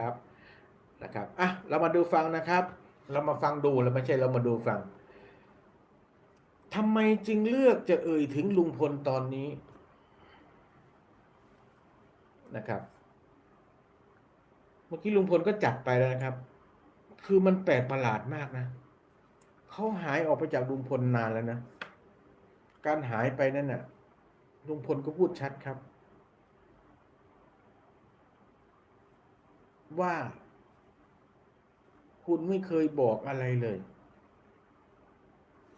ครับนะครับอะเรามาดูฟังนะครับ เรามาฟังดูแล้วไม่ใช่เรามาดูฟังทำไมจึงเลือกจะเอ่ยถึงลุงพลตอนนี้นะครับ เมื่อกี้ลุงพลก็จัดไปแล้วนะครับ คือมันแปลกประหลาดมากนะเขาหายออกไปจากลุงพลนานแล้วนะ การหายไปนั่นน่ะลุงพลก็พูดชัดครับ ว่า คุณไม่เคยบอกอะไรเลย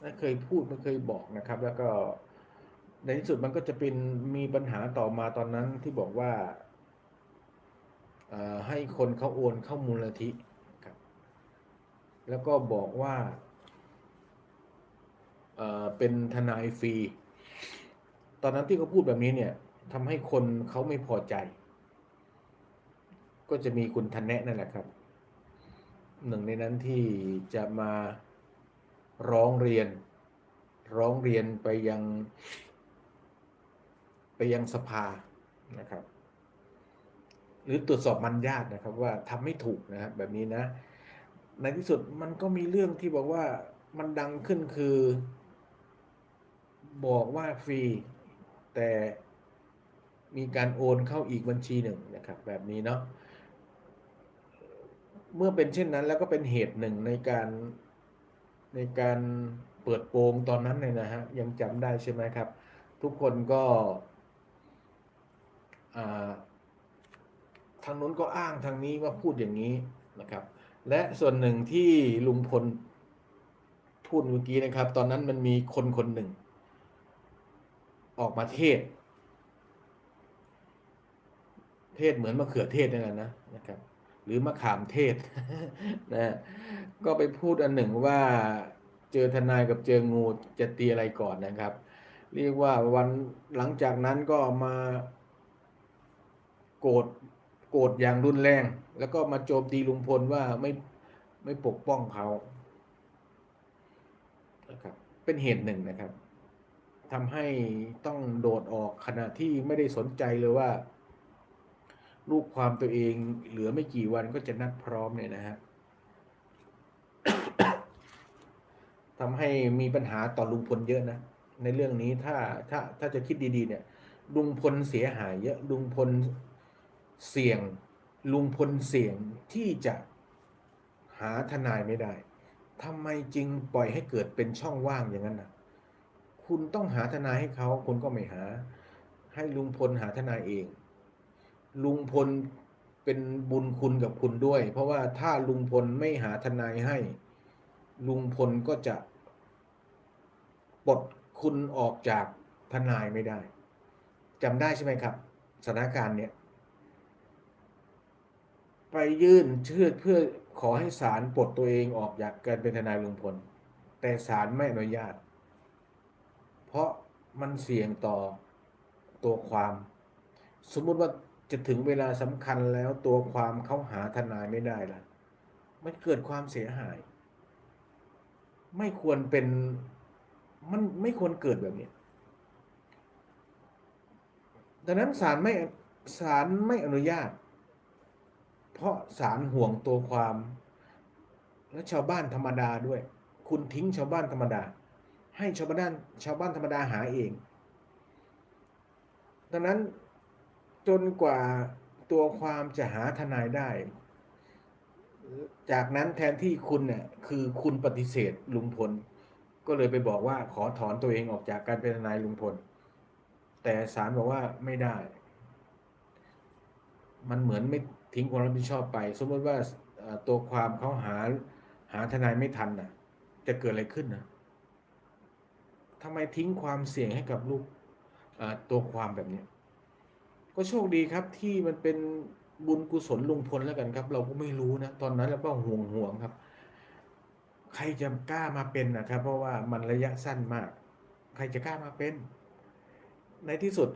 ไม่เคยพูดไม่เคยบอกนะครับ แล้วก็ในที่สุดมันก็จะเป็นมีปัญหาต่อมาตอนนั้นที่บอกว่าให้คนเขาโอนเข้ามูลนิธิครับ แล้วก็บอกว่าเป็นทนายฟรี ตอนนั้นที่เขาพูดแบบนี้เนี่ยทำให้คนเขาไม่พอใจ ก็จะมีคุณทันแนะนั่นแหละครับ หนึ่งในนั้นที่จะมาร้องเรียน ร้องเรียนไปยัง ไปยังสภานะครับ หรือตรวจสอบมันญาตินะครับ ว่าทำไม่ถูกนะครับแบบนี้นะ ในที่สุดมันก็มีเรื่องที่บอกว่ามันดังขึ้นคือ บอกว่าฟรี แต่มีการโอนเข้าอีกบัญชีหนึ่งนะครับ แบบนี้เนาะ เมื่อเป็นเช่นนั้น แล้วก็เป็นเหตุหนึ่งในการในการเปิดโปงตอนนั้นเลยนะฮะยังจำได้ใช่ไหมครับ ทุกคนก็ทางนู้นก็อ้างทางนี้ว่าพูดอย่างนี้นะครับ และส่วนหนึ่งที่ลุงพลพูดเมื่อกี้นะครับ ตอนนั้นมันมีคนคนหนึ่ง ออกมาเทศ เทศเหมือนมะเขือเทศนี่แหละนะนะครับ หรือมะขามเทศนะฮะก็ไปพูดอันหนึ่งว่าเจอทนายกับเจองูจะตีอะไรก่อนนะครับ เรียกว่าวันหลังจากนั้นก็มาโกรธโกรธอย่างรุนแรง แล้วก็มาโจมตีลุงพลว่าไม่ไม่ปกป้องเขานะครับเป็นเหตุหนึ่งนะครับทำให้ต้องโดดออกขณะที่ไม่ได้สนใจเลยว่า ลูกความตัวเองเหลือไม่กี่วันก็จะนัดพร้อมเนี่ยนะฮะทำให้มีปัญหาต่อลุงพลเยอะนะ ในเรื่องนี้ถ้าถ้าถ้าจะคิดดีๆ เนี่ย ลุงพลเสียหายเยอะลุงพลเสี่ยง ลุงพลเสี่ยงที่จะหาทนายไม่ได้ทำไมจึงปล่อยให้เกิดเป็นช่องว่างอย่างนั้นนะคุณต้องหาทนายให้เขาคุณก็ไม่หา ให้ลุงพลหาทนายเอง ลุงพลเป็นบุญคุณกับคุณด้วย เพราะว่าถ้าลุงพลไม่หาทนายให้ ลุงพลก็จะปลดคุณออกจากทนายไม่ได้จำได้ใช่ไหมครับสถานการณ์เนี้ยไปยื่นเชื่อเพื่อขอให้ศาลปลดตัวเองออกจากการเป็นทนายลุงพล แต่ศาลไม่อนุญาต เพราะมันเสี่ยงต่อตัวความ สมมุติว่า จะถึงเวลาสำคัญแล้วตัวความเขาหาทนายไม่ได้ละมันเกิดความเสียหาย ไม่ควรเป็นมันไม่ควรเกิดแบบนี้ ดังนั้นศาลไม่ศาลไม่อนุญาต เพราะศาลห่วงตัวความ และชาวบ้านธรรมดาด้วย คุณทิ้งชาวบ้านธรรมดา ให้ชาวบ้านชาวบ้านธรรมดาหาเอง ดังนั้น จนกว่าตัวความจะหาทนายได้ จากนั้นแทนที่คุณเนี่ยคือคุณปฏิเสธลุงพล ก็เลยไปบอกว่าขอถอนตัวเองออกจากการเป็นทนายลุงพล แต่ศาลบอกว่าไม่ได้ มันเหมือนไม่ทิ้งความรับผิดชอบไป สมมติว่าตัวความเขาหาหาทนายไม่ทันน่ะ จะเกิดอะไรขึ้นนะทำไมทิ้งความเสี่ยงให้กับลูกตัวความแบบนี้ ก็โชคดีครับที่มันเป็นบุญกุศลลุงพลแล้วกันครับ เราก็ไม่รู้นะ ตอนนั้นเราก็ห่วงห่วงครับ ใครจะกล้ามาเป็นนะครับ เพราะว่ามันระยะสั้นมาก ใครจะกล้ามาเป็น ในที่สุด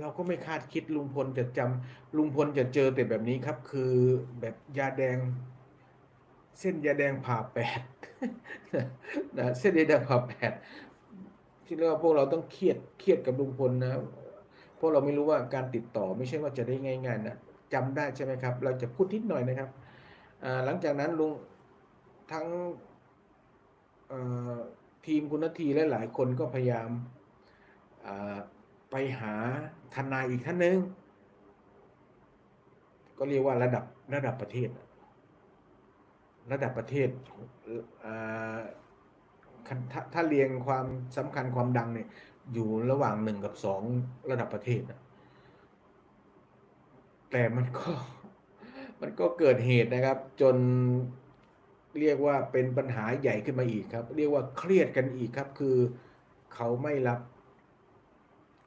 เราก็ไม่คาดคิดลุงพลจะจำลุงพลจะเจอแต่แบบนี้ครับ คือแบบยาแดง เส้นยาแดงผ่าแปดนะเส้นยาแดงผ่าแปดที่เรียกว่าพวกเราต้องเครียดเครียดกับลุงพลนะ เพราะเราไม่รู้ว่าการติดต่อไม่ใช่ว่าจะได้ง่ายๆนะจำได้ใช่ไหมครับ เราจะพูดนิดหน่อยนะครับหลังจากนั้นลุงทั้งทีมคุณนทีและหลายคนก็พยายามไปหาทนายอีกท่านหนึ่งก็เรียกว่าระดับระดับประเทศ ระดับประเทศถ้าเรียงความสำคัญความดังเนี่ย อยู่ระหว่างหนึ่งกับสองระดับประเทศนะแต่มันก็มันก็เกิดเหตุนะครับ จนเรียกว่าเป็นปัญหาใหญ่ขึ้นมาอีกครับ เรียกว่าเครียดกันอีกครับ คือเขาไม่รับ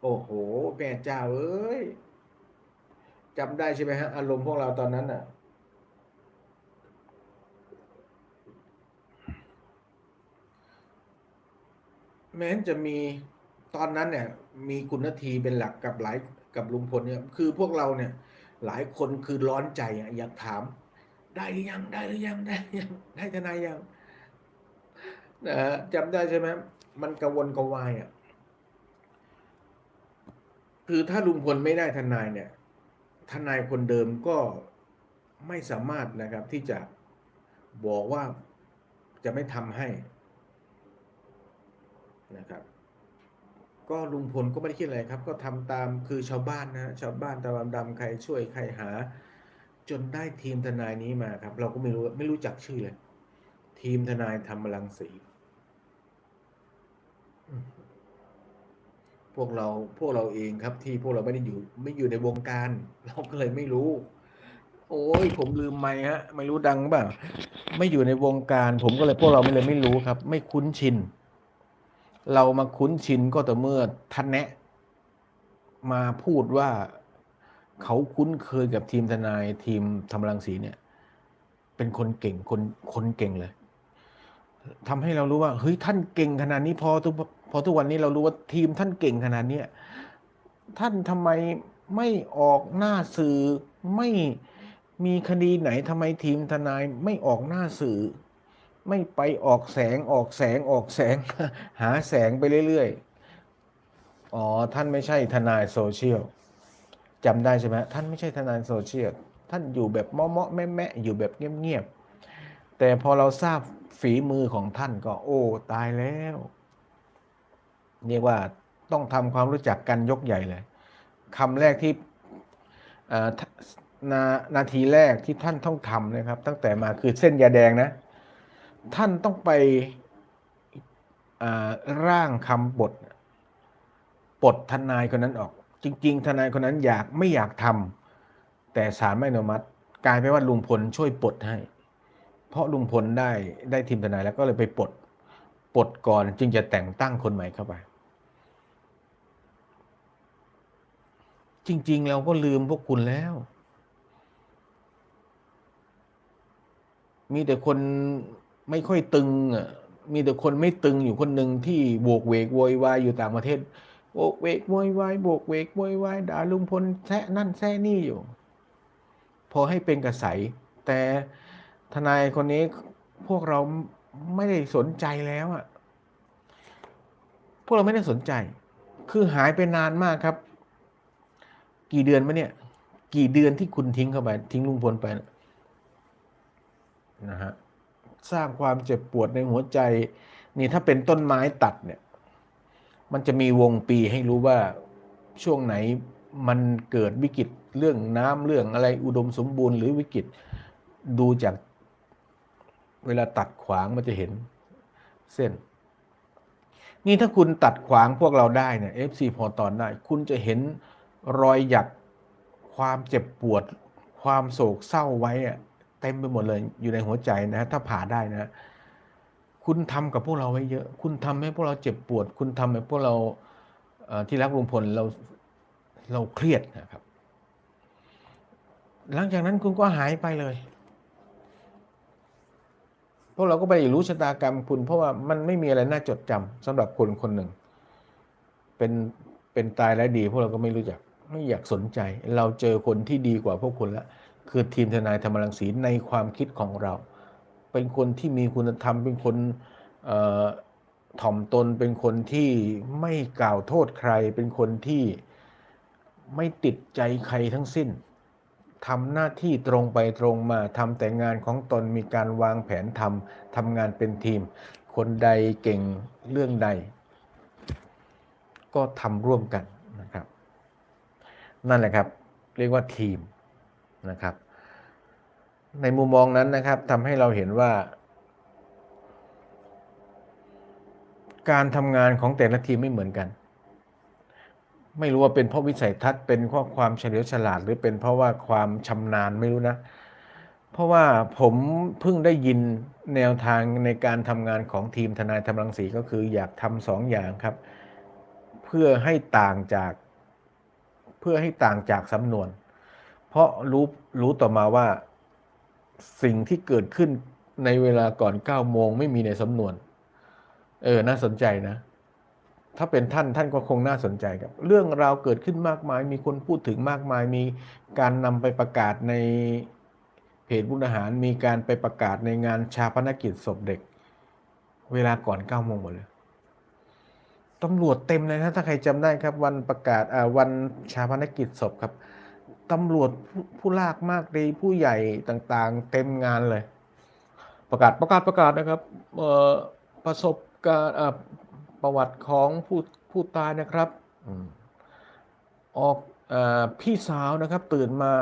โอ้โหแม่เจ้าเอ้ยจำได้ใช่ไหมฮะอารมณ์พวกเราตอนนั้นอะ แม้จะมี ตอนนั้นเนี่ย มีคุณนาทีเป็นหลักกับหลายกับลุงพลเนี่ย คือพวกเราเนี่ย หลายคนคือร้อนใจอะอยากถาม ได้หรือยังได้หรือยังได้หรือยังได้ทนายยังนะจำได้ใช่ไหมมันกระวนกระวายอะคือถ้าลุงพลไม่ได้ทนายเนี่ย ทนายคนเดิมก็ไม่สามารถนะครับที่จะบอกว่าจะไม่ทำให้นะครับ ก็ลุงพลก็ไม่ได้คิดอะไรครับ ก็ทำตามคือชาวบ้านนะชาวบ้านตะวันดำใครช่วยใครหา จนได้ทีมทนายนี้มาครับ เราก็ไม่รู้ไม่รู้จักชื่อเลย ทีมทนายธรรมรังสีพวกเราพวกเราเองครับ ที่พวกเราไม่ได้อยู่ ไม่อยู่ในวงการ เราก็เลยไม่รู้ โอ้ยผมลืมไม่ฮะ ไม่รู้ดังเปล่าไม่อยู่ในวงการ ผมก็เลยพวกเราไม่เลยไม่รู้ครับ ไม่คุ้นชิน เรามาคุ้นชินก็แต่อเมื่อท่านแนะ มาพูดว่าเขาคุ้นเคยกับทีมทนายทีมธรรมรังสีเนี่ย เป็นคนเก่งคนคนเก่งเลยทำให้เรารู้ว่าเฮ้ยท่านเก่งขนาดนี้พอทุกพอทุกวันนี้เรารู้ว่าทีมท่านเก่งขนาดเนี้ยท่านทำไมไม่ออกหน้าสื่อไม่มีคดีไหนทำไมทีมทนายไม่ออกหน้าสื่อ ไม่ไปออกแสงออกแสงออกแสง หาแสงไปเรื่อยๆ อ๋อ ท่านไม่ใช่ทนายโซเชียลจำได้ใช่ไหมท่านไม่ใช่ทนายโซเชียลท่านอยู่แบบเมาะๆแม่ๆอยู่แบบเงียบๆ แต่พอเราทราบฝีมือของท่านก็โอ้ตายแล้วเรียกว่าต้องทำความรู้จักกันยกใหญ่เลยคำแรกที่นานาทีแรกที่ท่านต้องทำนะครับ ตั้งแต่มาคือเส้นยาแดงนะ ท่านต้องไปร่างคำบทปลดทนายคนนั้นออก จริง ๆ ทนายคนนั้นอยากไม่อยากทำแต่ศาลไม่อนุมัติ กลายเป็นว่าลุงพลช่วยปลดให้ เพราะลุงพลได้ได้ทีมทนายแล้วก็เลยไปปลดปลดก่อนจึงจะแต่งตั้งคนใหม่เข้าไป จริง ๆ เราก็ลืมพวกคุณแล้ว มีแต่คน ไม่ค่อยตึงอะมีแต่คนไม่ตึงอยู่คนหนึ่งที่โบกเวกโวยวายอยู่ต่างประเทศโบกเวกโวยวายโบกเวกโวยวายด่าลุงพลแซะนั่นแซะนี่อยู่ พอให้เป็นกระใสแต่ทนายคนนี้พวกเราไม่ได้สนใจแล้วอะพวกเราไม่ได้สนใจ คือหายไปนานมากครับ กี่เดือนมาเนี่ย กี่เดือนที่คุณทิ้งเข้าไป ทิ้งลุงพลไปนะนะฮะ สร้างความเจ็บปวดในหัวใจ นี่ถ้าเป็นต้นไม้ตัดเนี่ย มันจะมีวงปีให้รู้ว่าช่วงไหนมันเกิดวิกฤตเรื่องน้ำเรื่องอะไรอุดมสมบูรณ์หรือวิกฤตดูจากเวลาตัดขวางมันจะเห็นเส้น นี่ถ้าคุณตัดขวางพวกเราได้เนี่ย FC พอตอนได้ คุณจะเห็นรอยหยักความเจ็บปวด ความโศกเศร้าไว้อะ เต็มไปหมดเลยอยู่ในหัวใจนะ ถ้าผ่าได้นะ คุณทำกับพวกเราไว้เยอะ คุณทำให้พวกเราเจ็บปวด คุณทำให้พวกเราที่รักลุงพลเราเราเครียดนะครับ หลังจากนั้นคุณก็หายไปเลย พวกเราก็ไปรู้ชะตากรรมคุณ เพราะว่ามันไม่มีอะไรน่าจดจำสำหรับคนคนหนึ่ง เป็นเป็นตายและดี พวกเราก็ไม่รู้จัก ไม่อยากสนใจ เราเจอคนที่ดีกว่าพวกคุณแล้ว คือทีมทนายธรรมรังสีในความคิดของเรา เป็นคนที่มีคุณธรรม เป็นคนถ่อมตน เป็นคนที่ไม่กล่าวโทษใคร เป็นคนที่ไม่ติดใจใครทั้งสิ้นทำหน้าที่ตรงไปตรงมาทำแต่งานของตนมีการวางแผนทำทำงานเป็นทีม คนใดเก่งเรื่องใด ก็ทำร่วมกันนะครับ นั่นแหละครับ เรียกว่าทีม นะครับ ในมุมมองนั้นนะครับทำให้เราเห็นว่า การทำงานของแต่ละทีมไม่เหมือนกัน ไม่รู้ว่าเป็นเพราะวิสัยทัศน์เป็นเพราะความเฉลียวฉลาด หรือเป็นเพราะว่าความชำนาญไม่รู้นะ เพราะว่าผมเพิ่งได้ยินแนวทางในการทำงานของทีมทนายธรรมรังสีก็คืออยากทำสองอย่างครับ เพื่อให้ต่างจากเพื่อให้ต่างจากสำนวน เพราะรู้รู้ต่อมาว่าสิ่งที่เกิดขึ้นในเวลาก่อน9โมงไม่มีในสำนวน เออ น่าสนใจนะ ถ้าเป็นท่านท่านก็คงน่าสนใจครับ เรื่องราวเกิดขึ้นมากมาย มีคนพูดถึงมากมาย มีการนำไปประกาศในเพจบุญอาหาร มีการไปประกาศในงานชาปนกิจศพเด็ก เวลาก่อน9โมงหมดเลยตำรวจเต็มเลยนะถ้าใครจำได้ครับ วันประกาศอ่าวันชาปนกิจศพครับ ตำรวจผู้ลากมากดีผู้ใหญ่ต่างๆ เต็มงานเลย ประกาศประกาศประกาศนะครับประสบการณ์ประวัติของผู้ผู้ตายนะครับออกอพี่สาวนะครับ ตื่นมา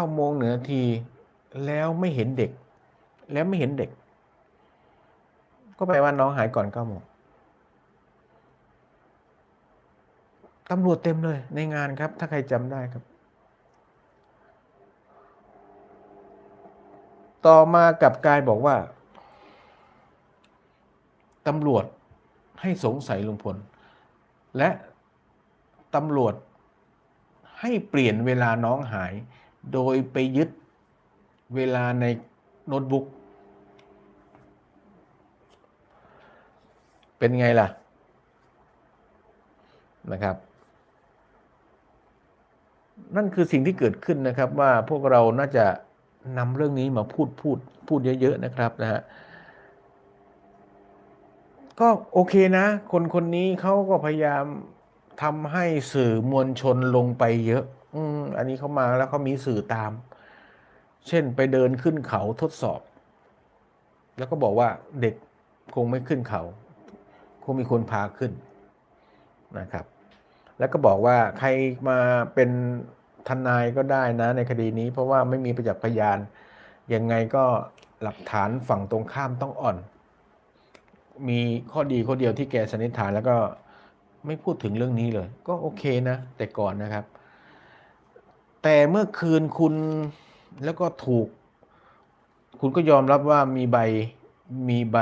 9โมงเหนือที แล้วไม่เห็นเด็ก แล้วไม่เห็นเด็ก ก็แปลว่าน้องหายก่อน9โมง ตำรวจเต็มเลยในงานครับ ถ้าใครจำได้ครับ ต่อมากับกายบอกว่าตำรวจให้สงสัยลุงพล และตำรวจให้เปลี่ยนเวลาน้องหาย โดยไปยึดเวลาในโน้ตบุ๊กเป็นไงล่ะนะครับ นั่นคือสิ่งที่เกิดขึ้นนะครับว่าพวกเราน่าจะนำเรื่องนี้มาพูดพูดพูดเยอะๆนะครับนะฮะก็โอเคนะ คนคนนี้เขาก็พยายามทำให้สื่อมวลชนลงไปเยอะ อืมอันนี้เขามาแล้วเขามีสื่อตาม เช่นไปเดินขึ้นเขาทดสอบ แล้วก็บอกว่าเด็กคงไม่ขึ้นเขา คงมีคนพาขึ้นนะครับ แล้วก็บอกว่าใครมาเป็น ทนายก็ได้นะในคดีนี้ เพราะว่าไม่มีประจักษ์พยานยังไงก็หลักฐานฝั่งตรงข้ามต้องอ่อน มีข้อดีข้อเดียวที่แกสันนิษฐานแล้วก็ไม่พูดถึงเรื่องนี้เลย ก็โอเคนะ แต่ก่อนนะครับ แต่เมื่อคืนคุณแล้วก็ถูก คุณก็ยอมรับว่ามีใบมีใบ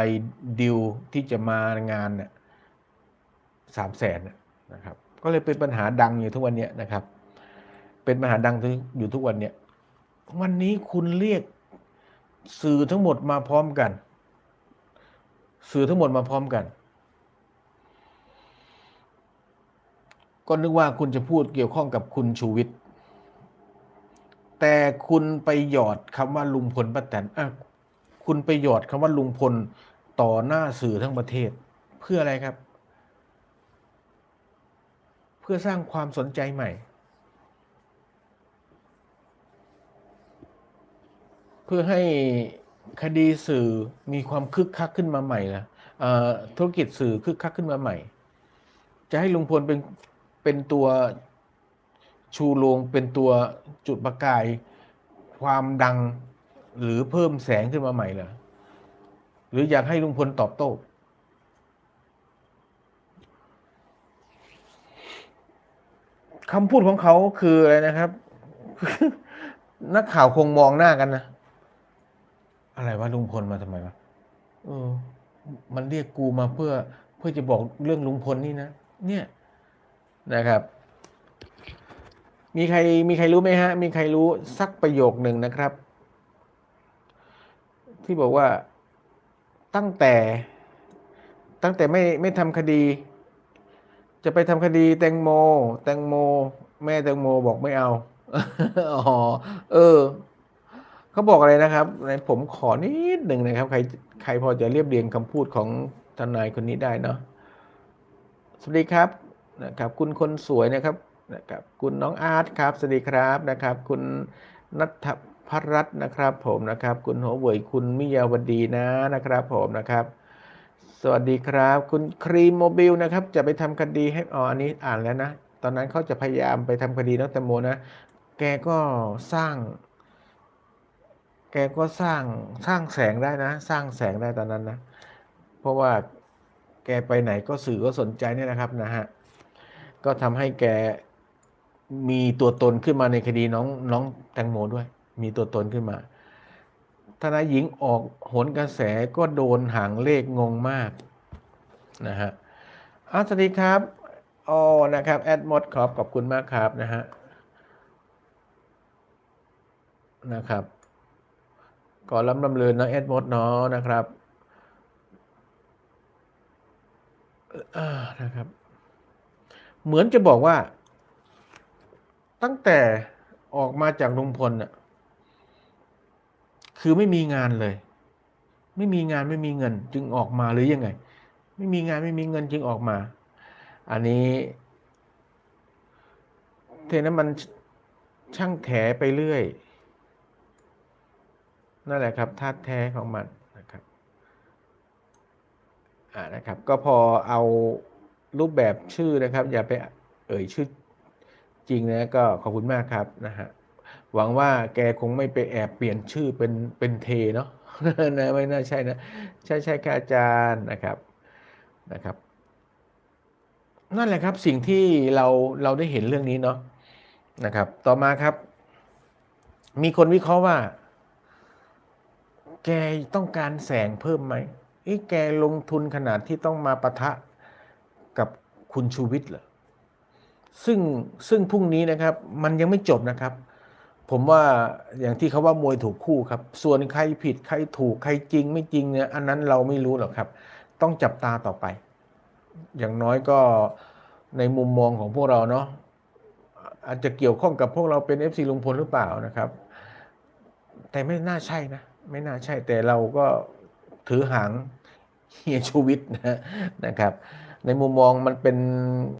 ดิวที่จะมางานเนี่ยสามแสนนะครับ ก็เลยเป็นปัญหาดังอยู่ทุกวันนี้นะครับ เป็นปัญหาดังอยู่ทุกวันเนี้ยวันนี้คุณเรียกสื่อทั้งหมดมาพร้อมกัน สื่อทั้งหมดมาพร้อมกัน ก็นึกว่าคุณจะพูดเกี่ยวข้องกับคุณชูวิทย์แต่คุณไปหยอดคำว่าลุงพลป้าแตนอะคุณไปหยอดคำว่าลุงพลต่อหน้าสื่อทั้งประเทศ เพื่ออะไรครับ เพื่อสร้างความสนใจใหม่ เพื่อให้คดีสื่อมีความคึกคักขึ้นมาใหม่ละเอ่อธุรกิจสื่อคึกคักขึ้นมาใหม่ จะให้ลุงพลเป็นเป็นตัวชูโรงเป็นตัวจุดประกาย ความดังหรือเพิ่มแสงขึ้นมาใหม่เหรอหรืออยากให้ลุงพลตอบโต้คำพูดของเขาคืออะไรนะครับ นักข่าวคงมองหน้ากันนะ อะไรวะลุงพลมาทำไมวะเออ มันเรียกกูมาเพื่อเพื่อจะบอกเรื่องลุงพลนี่นะเนี่ยนะครับ มีใครมีใครรู้ไหมฮะ มีใครรู้สักประโยคหนึ่งนะครับ ที่บอกว่าตั้งแต่ตั้งแต่ไม่ไม่ทำคดี จะไปทำคดีแตงโม แตงโม แม่แตงโมบอกไม่เอาอ๋อเออ เขาบอกอะไรนะครับในผมขอนิดหนึ่งนะครับ ใครใครพอจะเรียบเรียงคำพูดของทนายคนนี้ได้เนาะสวัสดีครับนะครับ คุณคนสวยนะครับนะครับ คุณน้องอาร์ตครับสวัสดีครับนะครับ คุณนัทพรัตน์นะครับ ผมนะครับ คุณหัวเว่ยคุณมิยาวดีนะนะครับ ผมนะครับ สวัสดีครับ คุณครีมโมบิลนะครับ จะไปทำคดีให้อ๋ออันนี้อ่านแล้วนะ ตอนนั้นเขาจะพยายามไปทำคดีน้องแตงโมนะ แกก็สร้าง แกก็สร้างสร้างแสงได้นะ สร้างแสงได้ตอนนั้นนะ เพราะว่าแกไปไหนก็สื่อก็สนใจเนี่ยนะครับนะฮะก็ทำให้แกมีตัวตนขึ้นมาในคดีน้องน้องแตงโมด้วย มีตัวตนขึ้นมาทนายหญิงออกโหนกระแสก็โดนหางเลขงงมากนะฮะอ้าวสวัสดีครับอ๋อนะครับแอดมดขอบขอบคุณมากครับนะฮะนะครับ ก่อนลำลำเลือนนะแอดมดเนาะนะครับนะครับ เหมือนจะบอกว่า ตั้งแต่ออกมาจากลุงพลน่ะคือไม่มีงานเลย ไม่มีงานไม่มีเงิน จึงออกมาหรือยังไง ไม่มีงานไม่มีเงินจึงออกมา อันนี้ เทนั้นมันช่างแถไปเรื่อย นั่นแหละครับธาตุแท้ของมันนะครับอ่านะครับ ก็พอเอารูปแบบชื่อนะครับ อย่าไปเอ่ยชื่อจริงนะก็ขอบคุณมากครับนะฮะหวังว่าแกคงไม่ไปแอบเปลี่ยนชื่อเป็นเป็นเทเนาะนะไม่น่าใช่นะใช่ใช่ค่ะอาจารย์นะครับนะครับ นั่นแหละครับสิ่งที่เราเราได้เห็นเรื่องนี้เนาะนะครับ ต่อมาครับ มีคนวิเคราะห์ว่า แกต้องการแสงเพิ่มไหมเอ้แกลงทุนขนาดที่ต้องมาปะทะกับคุณชูวิทย์เหรอซึ่งซึ่งพรุ่งนี้นะครับมันยังไม่จบนะครับ ผมว่าอย่างที่เขาว่ามวยถูกคู่ครับ ส่วนใครผิดใครถูกใครจริงไม่จริงเนี่ยอันนั้นเราไม่รู้หรอกครับ ต้องจับตาต่อไป อย่างน้อยก็ในมุมมองของพวกเราเนาะอาจจะเกี่ยวข้องกับพวกเราเป็น FC ลุงพลหรือเปล่านะครับ แต่ไม่น่าใช่นะ ไม่น่าใช่แต่เราก็ถือหางเฮียชูวิทย์นะนะครับ ในมุมมองมันเป็น